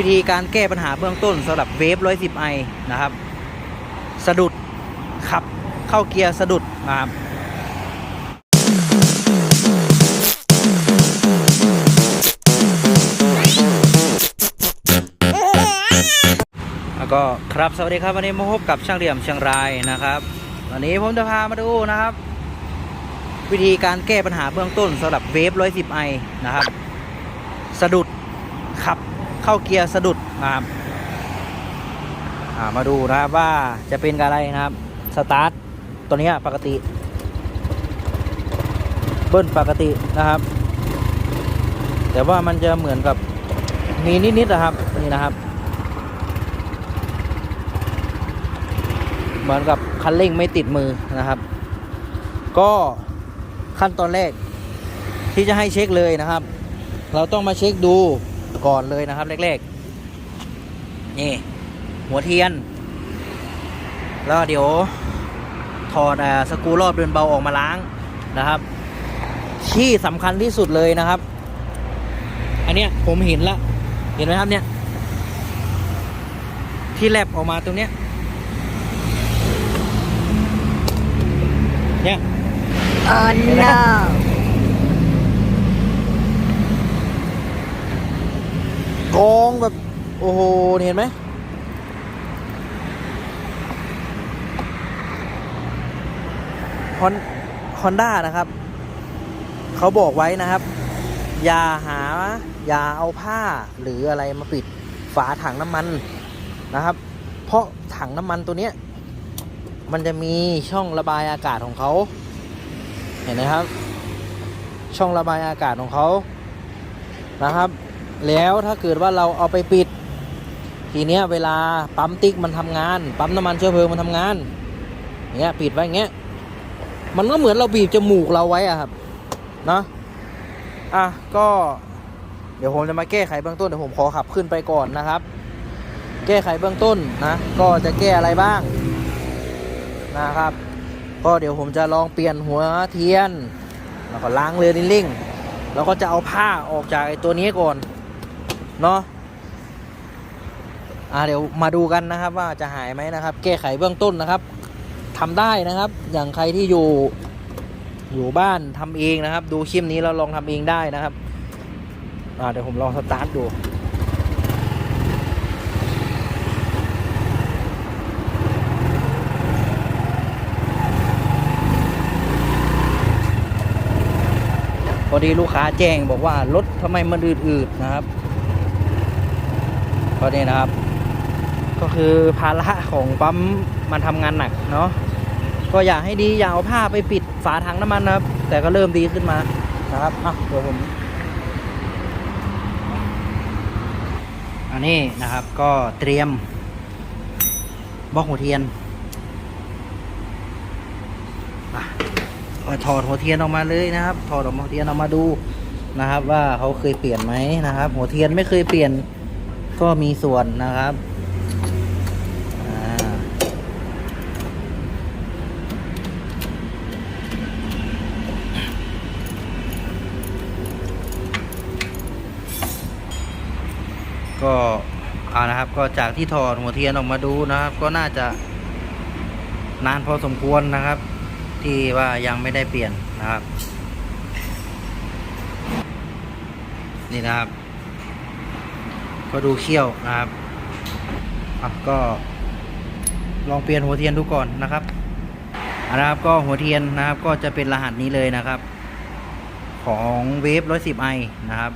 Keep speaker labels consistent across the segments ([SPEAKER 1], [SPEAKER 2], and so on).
[SPEAKER 1] วิธีการแก้ปัญหาเบื้องต้นสำหรับเวฟ110ไอนะครับ สะดุดขับเข้าเกียร์สะดุดนะครับแล้วก็ครับสวัสดีครับวันนี้มาพบกับช่างเหลี่ยมเชียงรายนะครับวันนี้ผมจะพามาดูนะครับ วิธีการแก้ปัญหาเบื้องต้นสำหรับเวฟ110ไอนะครับ สะดุดขับ เข้าเกียร์สะดุดนะครับมาดูนะครับว่าจะเป็นอะไรนะครับสตาร์ทตัวนี้ปกติ เบิ้ลปกตินะครับ แต่ว่ามันจะเหมือนกับมีนิดๆนะครับนี่นะครับ เหมือนกับคันเร่งไม่ติดมือนะครับ ก็ขั้นตอนแรกที่จะให้เช็คเลยนะครับ เราต้องมาเช็คดู ก่อนเลยนะครับแรกๆ นี่ หัวเทียน แล้วเดี๋ยว ถอดอสกรูรอบเดินเบาออกมาล้างนะครับ ที่สำคัญที่สุดเลยนะครับ อันเนี้ยผมเห็นละ เห็นไหมครับเนี่ย ที่แลบออกมาตรงเนี้ยเนี่ย
[SPEAKER 2] Oh no
[SPEAKER 1] กองแบบ โอ้โหเห็นไหมฮอนฮอนด้านะครับ เขาบอกไว้นะครับ อย่าหา อย่าเอาผ้าหรืออะไรมาปิดฝาถังน้ำมันนะครับ เพราะถังน้ำมันตัวเนี้ย มันจะมีช่องระบายอากาศของเขา เห็นไหมครับ ช่องระบายอากาศของเขานะครับ แล้วถ้าเกิดว่าเราเอาไปปิด ทีเนี้ยเวลาปั๊มติ๊กมันทำงาน ปั๊มน้ำมันเชื้อเพลิงมันทำงานเนี้ยปิดไว้อย่างเงี้ยมันก็เหมือนเราบีบจมูกเราไว้อะครับนะอะก็เดี๋ยวผมจะมาแก้ไขเบื้องต้นเดี๋ยวผมขอขับขึ้นไปก่อนนะครับ แก้ไขเบื้องต้นนะก็จะแก้อะไรบ้างนะครับ ก็เดี๋ยวผมจะลองเปลี่ยนหัวเทียน แล้วก็ล้างเรือนิ่งแล้วก็จะเอาผ้าออกจากไอ้ตัวนี้ก่อน เนาะอ่าเดี๋ยวมาดูกันนะครับว่าจะหายไหมนะครับ แก้ไขเบื้องต้นนะครับทำได้นะครับ อย่างใครที่อยู่อยู่บ้านทำเองนะครับ ดูคลิปนี้แล้วลองทำเองได้นะครับอ่าเดี๋ยวผมลองสตาร์ทดูพอดีลูกค้าแจ้งบอกว่ารถทำไมมันอืดๆนะครับ ก็นี่นะครับ ก็คือภาระของปั๊มมันทำงานหนักเนาะก็อยากให้ดีอย่าเอาผ้าไปปิดฝาถังน้ำมันนะครับ แต่ก็เริ่มดีขึ้นมานะครับอะเดี๋ยวผมอันนี้นะครับก็เตรียมบล็อกหัวเทียนถอดหัวเทียนออกมาเลยนะครับ ถอดออกมาหัวเทียนออกมาดูนะครับ ว่าเขาเคยเปลี่ยนไหมนะครับ หัวเทียนไม่เคยเปลี่ยน ก็มีส่วนนะครับก็อานะครับก็จากที่ถอดหัวเทียนออกมาดูนะครับ ก็น่าจะนานพอสมควรนะครับ ที่ว่ายังไม่ได้เปลี่ยนนะครับ นี่นะครับ ก็ดูเขี้ยวนะครับอะก็ลองเปลี่ยนหัวเทียนดูก่อนนะครับอะนะครับก็หัวเทียนนะครับก็จะเป็นรหัสนี้เลยนะครับ ของเวฟร้อยสิบไอนะครับ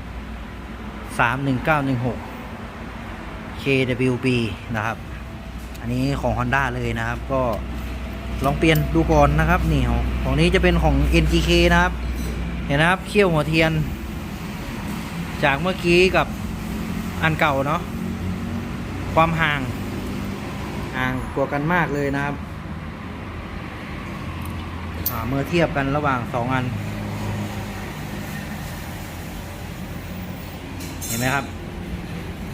[SPEAKER 1] สามหนึ่งเก้าหนึ่งหก KWB นะครับ อันนี้ของ Honda เลยนะครับ ก็ลองเปลี่ยนดูก่อนนะครับนี่ของนี้จะเป็นของ NGK นะครับ เห็นนะครับเขี้ยวหัวเทียน จากเมื่อกี้กับ อันเก่าเนาะความห่างห่างกว่ากันมากเลยนะครับอ่าเมื่อเทียบกันระหว่างสองอัน เห็นไหมครับ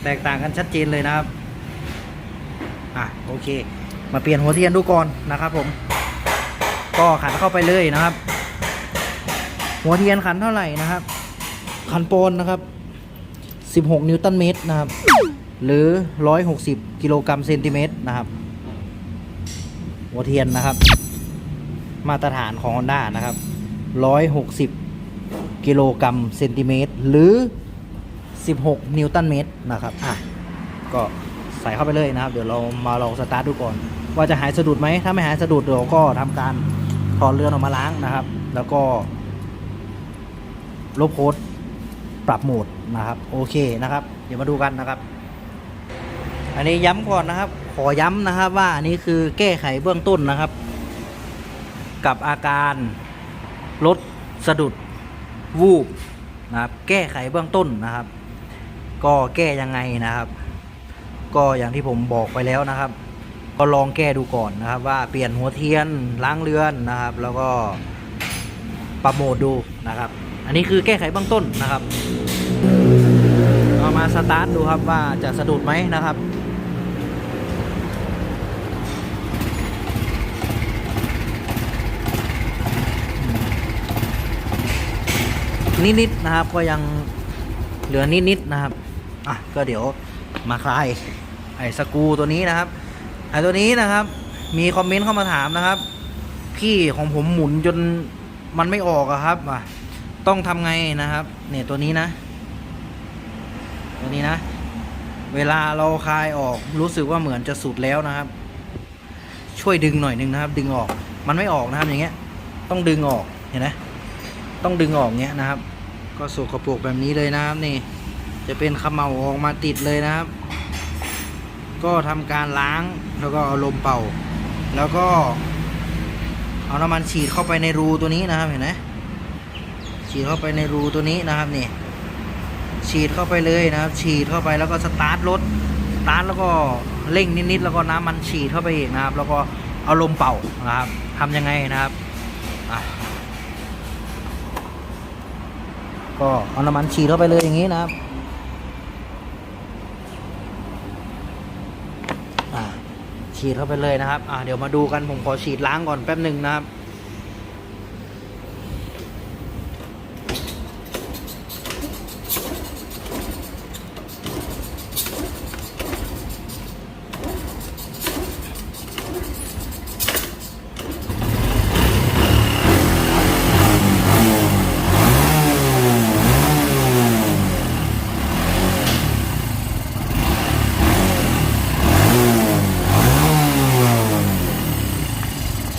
[SPEAKER 1] แตกต่างกันชัดเจนเลยนะครับ อะโอเค มาเปลี่ยนหัวเทียนดูก่อนนะครับผม ก็ขันเข้าไปเลยนะครับ หัวเทียนขันเท่าไหร่นะครับ ขันโปนนะครับ 16 นิวตันเมตรนะครับ หรือ 160 กิโลกรัมเซนติเมตรนะครับ หัวเทียนนะครับ มาตรฐานของ Honda นะครับ 160 กิโลกรัมเซนติเมตร หรือ 16 นิวตันเมตรนะครับ อะ ก็ใส่เข้าไปเลยนะครับ เดี๋ยวเรามาลองสตาร์ทดูก่อน ว่าจะหายสะดุดไหม ถ้าไม่หายสะดุดเราก็ทำการถอดเรือนออกมาล้างนะครับ แล้วก็ลบโค้ด ปรับโหมดนะครับ โอเคนะครับ เดี๋ยวมาดูกันนะครับ อันนี้ย้ำก่อนนะครับ ขอย้ำนะครับว่าอันนี้คือแก้ไขเบื้องต้นนะครับ กับอาการรถสะดุดวูบนะครับ แก้ไขเบื้องต้นนะครับ ก็แก้ยังไงนะครับ ก็อย่างที่ผมบอกไปแล้วนะครับ ก็ลองแก้ดูก่อนนะครับ ว่าเปลี่ยนหัวเทียนล้างเรือนนะครับ แล้วก็ปรับโหมดดูนะครับ อันนี้คือแก้ไขเบื้องต้นนะครับเอามาสตาร์ทดูครับว่าจะสะดุดไหมนะครับนิดๆนะครับก็ยังเหลือนิดๆนะครับอะก็เดี๋ยวมาคลายไอ้สกูตัวนี้นะครับไอ้ตัวนี้นะครับ มีคอมเมนต์เข้ามาถามนะครับ พี่ของผมหมุนจนมันไม่ออกอะครับอะ ต้องทำไงนะครับ เนี่ยตัวนี้นะ ตัวนี้นะ เวลาเราคลายออกรู้สึกว่าเหมือนจะสุดแล้วนะครับ ช่วยดึงหน่อยนึงนะครับ ดึงออกมันไม่ออกนะครับอย่างเงี้ย ต้องดึงออกเห็นไหมต้องดึงออกเงี้ยนะครับ ก็สกปรกแบบนี้เลยนะครับนี่ จะเป็นขมเหลาออกมาติดเลยนะครับ ก็ทำการล้างแล้วก็เอาลมเป่า แล้วก็เอาน้ำมันฉีดเข้าไปในรูตัวนี้นะครับเห็นไหม ฉีดเข้าไปในรูตัวนี้นะครับนี่ฉีดเข้าไปเลยนะครับ ฉีดเข้าไปแล้วก็สตาร์ทรถสตาร์ทแล้วก็เร่งนิดๆแล้วก็น้ำมันฉีดเข้าไปอีกนะครับ แล้วก็เอาลมเป่านะครับทำยังไงนะครับก็เอาน้ำมันฉีดเข้าไปเลยอย่างนี้นะครับฉีดเข้าไปเลยนะครับ อะเดี๋ยวมาดูกันผมขอฉีดล้างก่อนแป๊บหนึ่งนะครับ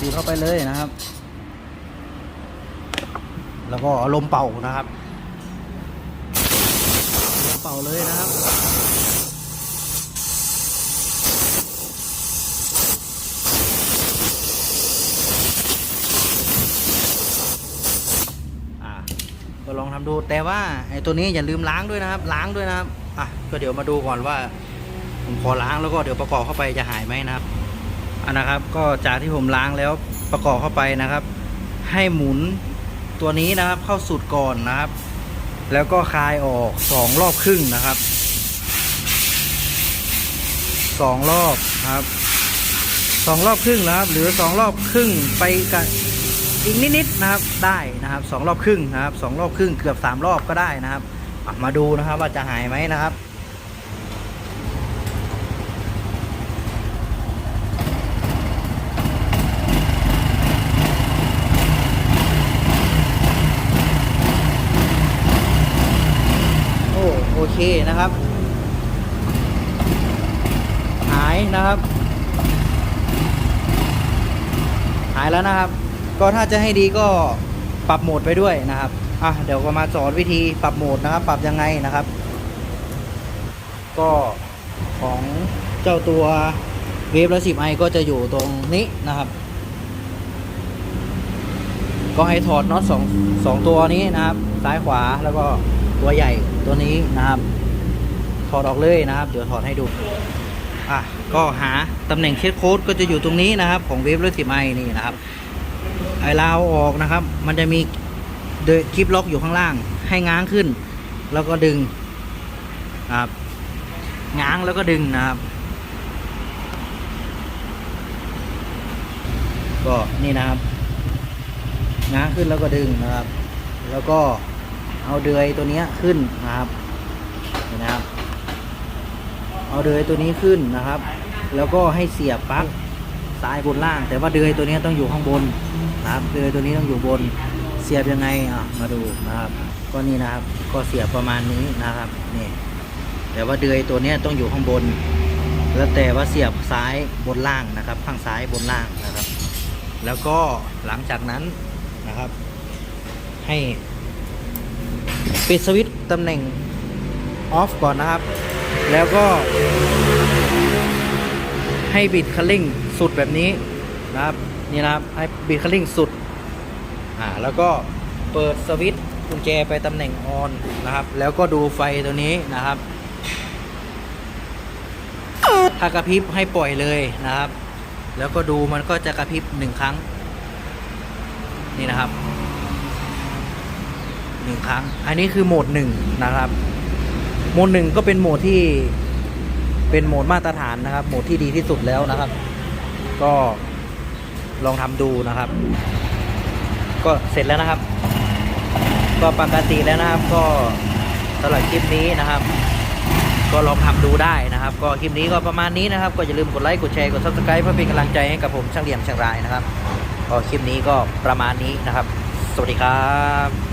[SPEAKER 1] ฉีด เลยนะครับ แล้วก็อาลมเป่านะครับลมเป่าเลยนะครับ อะก็ลองทำดูแต่ว่าไอ้ตัวนี้อย่าลืมล้างด้วยนะครับ ล้างด้วยนะครับอะก็เดี๋ยวมาดูก่อนว่าผมขอล้างแล้วก็เดี๋ยวประกอบเข้าไปจะหายไหมนะครับอันนะครับก็จากที่ผมล้างแล้ว ประกอบเข้าไปนะครับ ให้หมุนตัวนี้นะครับเข้าสูตรก่อนนะครับ แล้วก็คลายออกสองรอบครึ่งนะครับสองรอบครับสองรอบครึ่งนะครับ หรือสองรอบครึ่งไปกับอีกนิดๆนะครับได้นะครับสองรอบครึ่งนะครับสองรอบครึ่งเกือบสามรอบก็ได้นะครับมาดูนะครับว่าจะหายไหมนะครับ โอ้โอเคนะครับ หายนะครับ หายแล้วนะครับ ก็ถ้าจะให้ดีก็ปรับโหมดไปด้วยนะครับอะเดี๋ยวก็มาสอนวิธีปรับโหมดนะครับ ปรับยังไงนะครับ ก็ของเจ้าตัวเวฟละสิบไอก็จะอยู่ตรงนี้นะครับ ก็ให้ถอดน็อตสองสองตัวนี้นะครับ ซ้ายขวาแล้วก็ตัวใหญ่ ตัวนี้นะครับ ถอดออกเลยนะครับ เดี๋ยวถอดให้ดูอะก็หาตำแหน่งเคสโค้ดก็จะอยู่ตรงนี้นะครับ ของเวฟร้อยสิบไอนี่นะครับ ไอลาวออกนะครับ มันจะมีเดคลิปล็อกอยู่ข้างล่าง ให้ง้างขึ้น แล้วก็ดึงนะครับง้างแล้วก็ดึงนะครับ ก็นี่นะครับ ง้างขึ้นแล้วก็ดึงนะครับ แล้วก็ เอาเดือยตัวนี้ขึ้นนะครับเห็นนะครับ เอาเดือยตัวนี้ขึ้นนะครับ แล้วก็ให้เสียบปลั๊กซ้ายบนล่าง แต่ว่าเดือยตัวนี้ต้องอยู่ข้างบนนะครับเดือยตัวนี้ต้องอยู่บนเสียบยังไงอะมาดูนะครับ ก็นี่นะครับก็เสียบประมาณนี้นะครับนี่แต่ว่าเดือยตัวนี้ต้องอยู่ข้างบน แล้วแต่ว่าเสียบซ้ายบนล่างนะครับ ข้างซ้ายบนล่างนะครับ แล้วก็หลังจากนั้นนะครับ ให้ ปิดสวิตช์ตำแหน่งออฟก่อนนะครับ แล้วก็ ให้บิดคันเร่งสุดแบบนี้นะครับ นี่นะครับ ให้บิดคันเร่งสุด อ่า แล้วก็เปิดสวิตช์กุญแจไปตำแหน่งออนนะครับ แล้วก็ดูไฟตัวนี้นะครับ ถ้ากระพริบให้ปล่อยเลยนะครับ แล้วก็ดูมันก็จะกระพริบหนึ่งครั้ง นี่นะครับ นึ่งครั้ง อันนี้คือโหมดหนึ่งนะครับ โหมดหนึ่งก็เป็นโหมดที่เป็นโหมดมาตรฐานนะครับ โหมดที่ดีที่สุดแล้วนะครับ ก็ลองทำดูนะครับ ก็เสร็จแล้วนะครับ ก็ปกติแล้วนะครับ ก็สำหรับคลิปนี้นะครับ ก็ลองทำดูได้นะครับ ก็คลิปนี้ก็ประมาณนี้นะครับ ก็อย่าลืมกดไลค์กดแชร์กด subscribe เพื่อเป็นกำลังใจให้กับผมช่างเหลี่ยมช่างรายนะครับ ก็คลิปนี้ก็ประมาณนี้นะครับ สวัสดีครับ